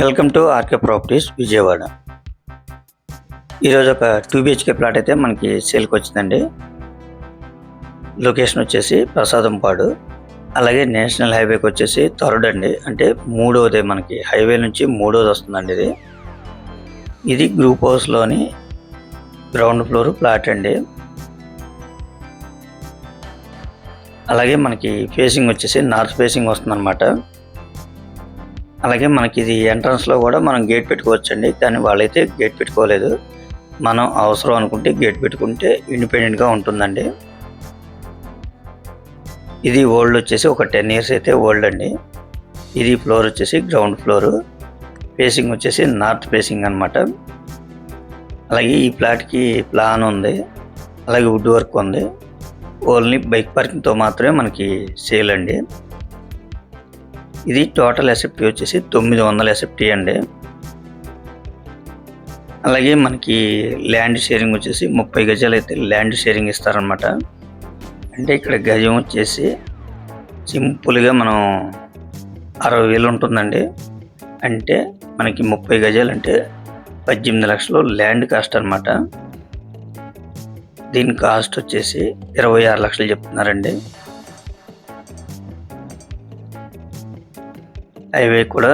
Welcome to RK properties Vijayawada. ఈరోజు ఒక two BHK plot అయితే మనకి సేల్కి వచ్చిందండి. లొకేషన్ వచ్చేసి ప్రసాదంపాడు అలాగే నేషనల్ హైవేకి వచ్చేసి థర్డ్ అండి అంటే మూడోదే మనకి. హైవే నుంచి మూడవది వస్తుందండి ఇది. ఇది గ్రూప్ హౌస్లోని గ్రౌండ్ ఫ్లోర్ ప్లాట్ అండి. అలాగే మనకి ఫేసింగ్ వచ్చేసి నార్త్ ఫేసింగ్ వస్తుందన్నమాట. అలాగే మనకి ఇది ఎంట్రన్స్లో కూడా మనం గేట్ పెట్టుకోవచ్చండి. కానీ వాళ్ళైతే గేట్ పెట్టుకోలేదు. మనం అవసరం అనుకుంటే గేట్ పెట్టుకుంటే ఇండిపెండెంట్గా ఉంటుందండి. ఇది ఓల్డ్ వచ్చేసి ఒక టెన్ ఇయర్స్ అయితే ఓల్డ్ అండి. ఇది ఫ్లోర్ వచ్చేసి గ్రౌండ్ ఫ్లోర్ ఫేసింగ్ వచ్చేసి నార్త్ ఫేసింగ్ అనమాట అలాగే ఈ ప్లాట్కి ప్లాన్ ఉంది. అలాగే వుడ్ వర్క్ ఉంది. ఓన్లీ బైక్ పార్కింగ్తో మాత్రమే మనకి సేల్ అండి. ఇది టోటల్ ఎసెప్టీ వచ్చేసి తొమ్మిది వందల ఎసెప్టీ అండి. అలాగే మనకి ల్యాండ్ షేరింగ్ వచ్చేసి ముప్పై గజాలు అయితే ల్యాండ్ షేరింగ్ ఇస్తారనమాట అంటే ఇక్కడ గజం వచ్చేసి సింపుల్గా మనం అరవై వేలు ఉంటుందండి. అంటే మనకి ముప్పై గజాలు అంటే పద్దెనిమిది లక్షలు ల్యాండ్ కాస్ట్ అనమాట దీని కాస్ట్ వచ్చేసి ఇరవై ఆరు లక్షలు చెప్తున్నారండి. హైవే కూడా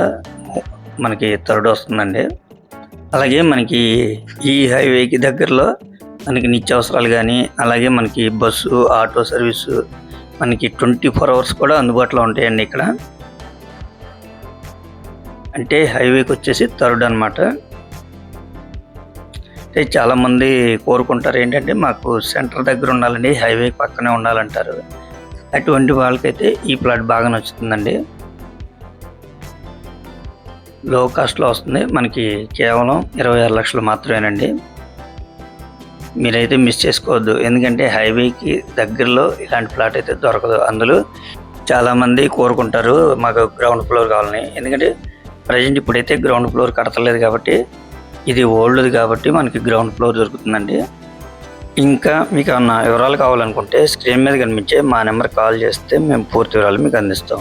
మనకి థర్డ్ వస్తుందండి. అలాగే మనకి ఈ హైవేకి దగ్గరలో మనకి నిత్యావసరాలు కానీ అలాగే మనకి బస్సు ఆటో సర్వీసు మనకి ట్వంటీ ఫోర్ అవర్స్ కూడా అందుబాటులో ఉంటాయండి ఇక్కడ. అంటే హైవేకి వచ్చేసి థర్డ్ అనమాట అంటే చాలామంది కోరుకుంటారు ఏంటంటే మాకు సెంటర్ దగ్గర ఉండాలండి హైవే పక్కనే ఉండాలంటారు. అటువంటి వాళ్ళకైతే ఈ ప్లాట్ బాగా నచ్చుతుందండి. లో కాస్ట్లో వస్తుంది. మనకి కేవలం ఇరవై ఆరు లక్షలు మాత్రమేనండి. మీరైతే మిస్ చేసుకోవద్దు. ఎందుకంటే హైవేకి దగ్గరలో ఇలాంటి ప్లాట్ అయితే దొరకదు. అందులో చాలామంది కోరుకుంటారు మాకు గ్రౌండ్ ఫ్లోర్ కావాలని. ఎందుకంటే ప్రజెంట్ ఇప్పుడైతే గ్రౌండ్ ఫ్లోర్ కడతలేదు కాబట్టి ఇది ఓల్డ్ది కాబట్టి మనకి గ్రౌండ్ ఫ్లోర్ దొరుకుతుందండి. ఇంకా మీకు ఏమన్నా వివరాలు కావాలనుకుంటే స్క్రీన్ మీద కనిపించే మా నెంబర్ కాల్ చేస్తే మేము పూర్తి వివరాలు మీకు అందిస్తాం.